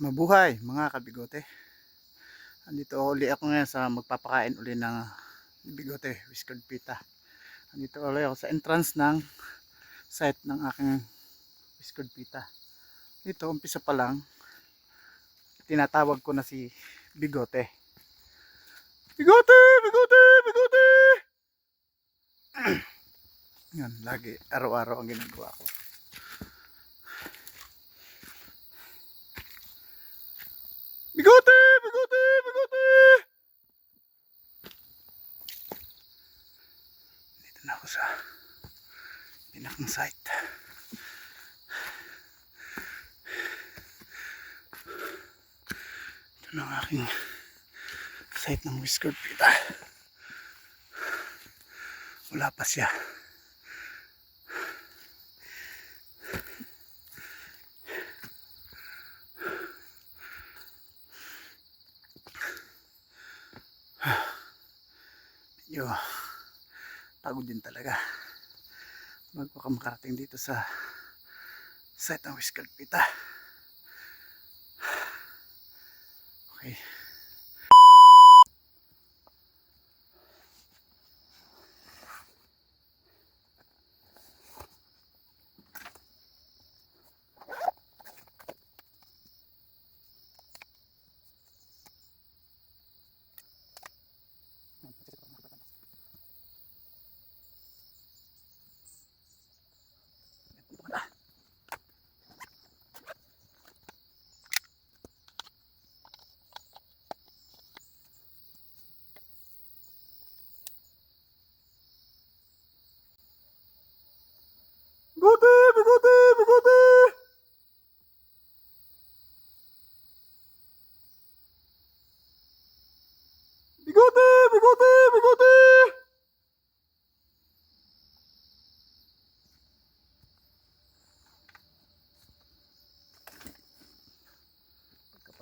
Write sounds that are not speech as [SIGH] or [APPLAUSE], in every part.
Mabuhay mga kabigote. Andito uli ako ngayon sa magpapakain uli ng bigote, whiskered pita. Andito uli ako sa entrance ng site ng aking whiskered pita. Dito, umpisa pa lang, tinatawag ko na si Bigote. Bigote! Bigote! Bigote! [CLEARS THROAT] Yan, lagi, araw-araw ang ginagawa ko. Bigote! Bigote! Bigote! Dito na ako sa pinakang site. Ito na ang aking pita. Wala pa siya. Medyo pagod din talaga. Bago ka makarating dito sa site ng whiskered pita. Okay. Bigote! Bigote! Bigote! Bigote! Bigote! Bigote!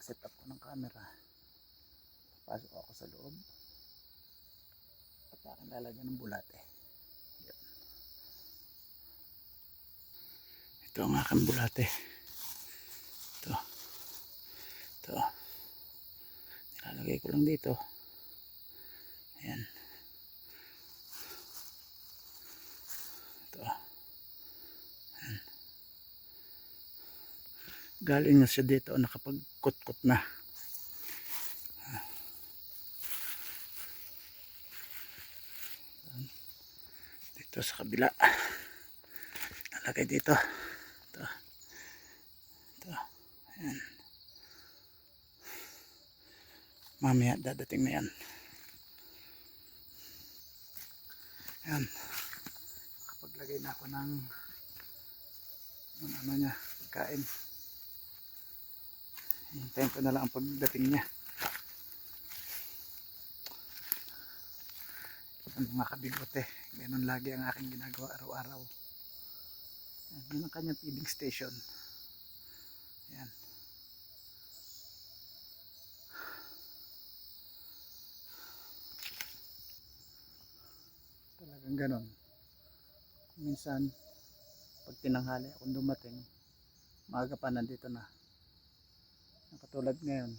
Kapag set up ko ng camera, pasok ako sa loob at aking lalagyan ng bulate. Yan. Ito ang aking bulate. Ito. Ito. Nilalagay ko lang dito. Ayan. Galing na siya dito nakapagkot-kot na. Dito sa kabila. Nalagay dito. Ito. Ito. Ayan. Mamaya dadating na yan. Ayan. Nakapaglagay na ako ng ng ano niya, pagkain. Hintayin ko na lang ang pagdating niya. Ang mga kabigote. Ganun lagi ang aking ginagawa araw-araw. Yan, ang kanyang feeding station. Yan. Talagang ganon. Minsan, pag tinanghali akong dumating, maaga pa nandito na. Katulad ngayon,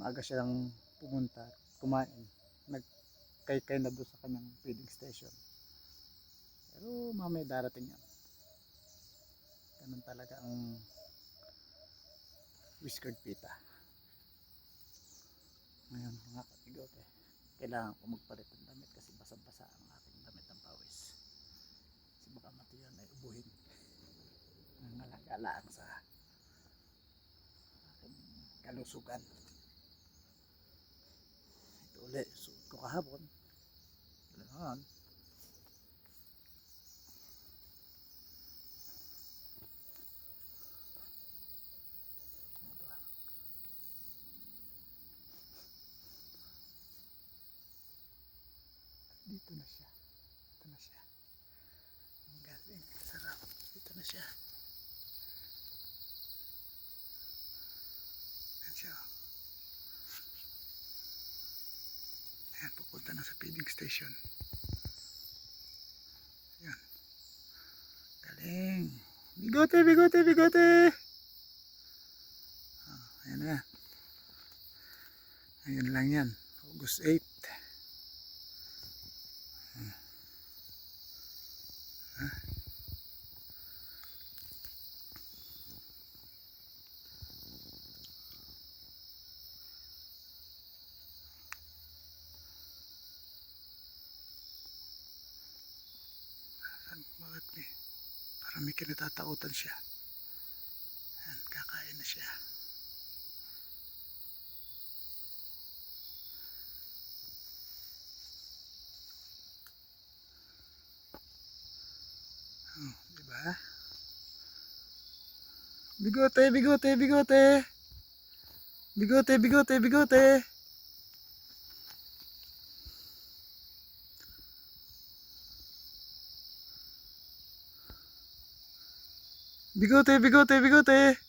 maaga siyang pumunta kumain. Nagkay-kay na doon sa kanyang feeding station. Pero mamaya darating yan. Ganun talaga ang whiskered pita. Ngayon mga kapigote, kailangan ko magpalit ng damit kasi basang-basa ang aking damit ng pawis. Kasi baka mati yan ay ubuhin. Ang alagalaan sa kalusugan. Ito ulit, suot ko kahapon. Ganoon. Dito na siya. Dito na siya. Ang galing. Sarap. Dito na siya. siya. Ayan, pupunta na sa feeding station. Ayan. Galing. Bigote, bigote, bigote. Oh, ayan na. Ayan lang yan. August 8. Parang may kinatatakutan siya. Yan, kakain na siya. Oh, di ba? Bigote, bigote, bigote. Bigote, bigote, bigote. Bigote, bigote, bigote.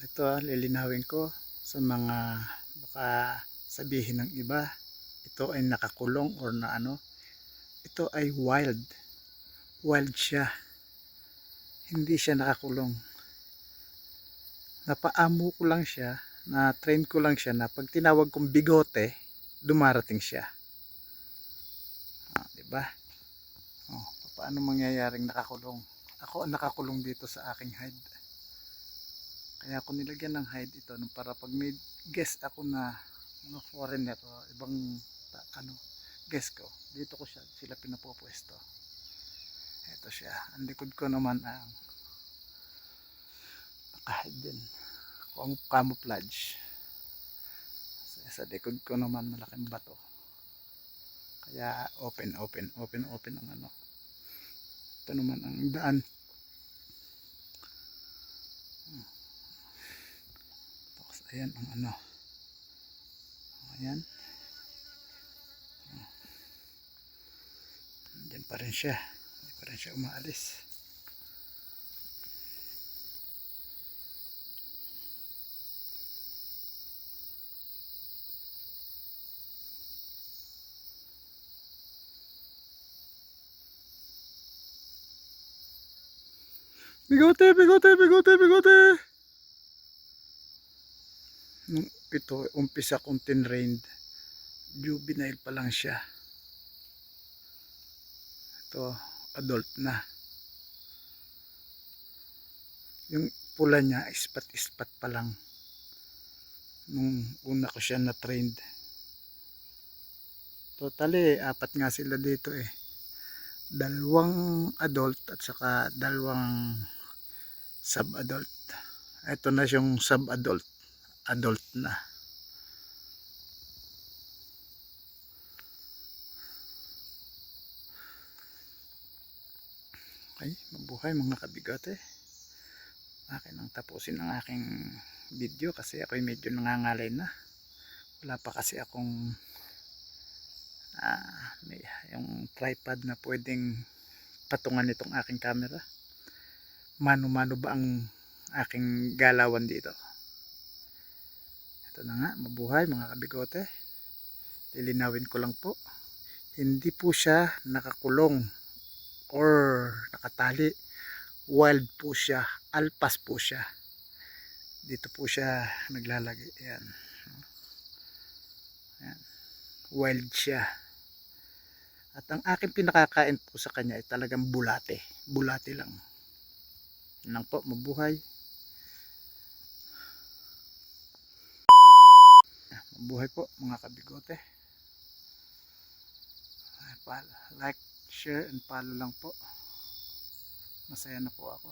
Ito ah, lilinawin ko sa mga baka sabihin ng iba ito ay nakakulong or na ano. Ito ay wild. Wild siya. Hindi siya nakakulong. Napaamo ko lang siya na train ko lang siya na pag tinawag kong bigote dumarating siya. Ah, di ba? Oh, paano mangyayaring nakakulong? Ako ang nakakulong dito sa aking hide kaya ako nilagyan ng hide ito nung para pag may guest ako na mga foreigner o ibang ano guest ko dito ko siya sila pinapopwesto ito siya ang likod ko naman ang nakahide din. Kung camouflage. Sa, likod ko naman malaking bato. Kaya open open open open ang ano. Ito naman ang daan. Tapos ayan ang ano. Ayan. Diyan pa rin siya. Hindi pa rin siya umaalis. Bigote, bigote, bigote, bigote. Nung ito, umpisa kong tinrained. Juvenile pa lang siya. Ito, adult na. Yung pula niya, ispat-ispat pa lang. Nung una ko siya na-trained. Totally, apat nga sila dito eh. Dalawang adult at saka dalawang sub-adult. Ito na yung sub-adult. Adult na. Okay, mabuhay mga kabigote. Akin ang tapusin ang aking video kasi ako'y medyo nangangalay na. Wala pa kasi akong ah, may, yung tripod na pwedeng patungan itong aking camera. Mano-mano ba ang aking galawan dito? Ito na nga, mabuhay mga kabigote. Lilinawin ko lang po. Hindi po siya nakakulong or nakatali. Wild po siya. Alpas po siya. Dito po siya naglalagay. Ayan. Ayan. Wild siya. At ang aking pinakakain po sa kanya ay talagang bulate. Bulate lang. Lang po, mabuhay. Mabuhay po mga kabigote. Like, share, and follow lang po. Masaya na po ako.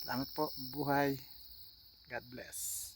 Salamat po. Buhay. God bless.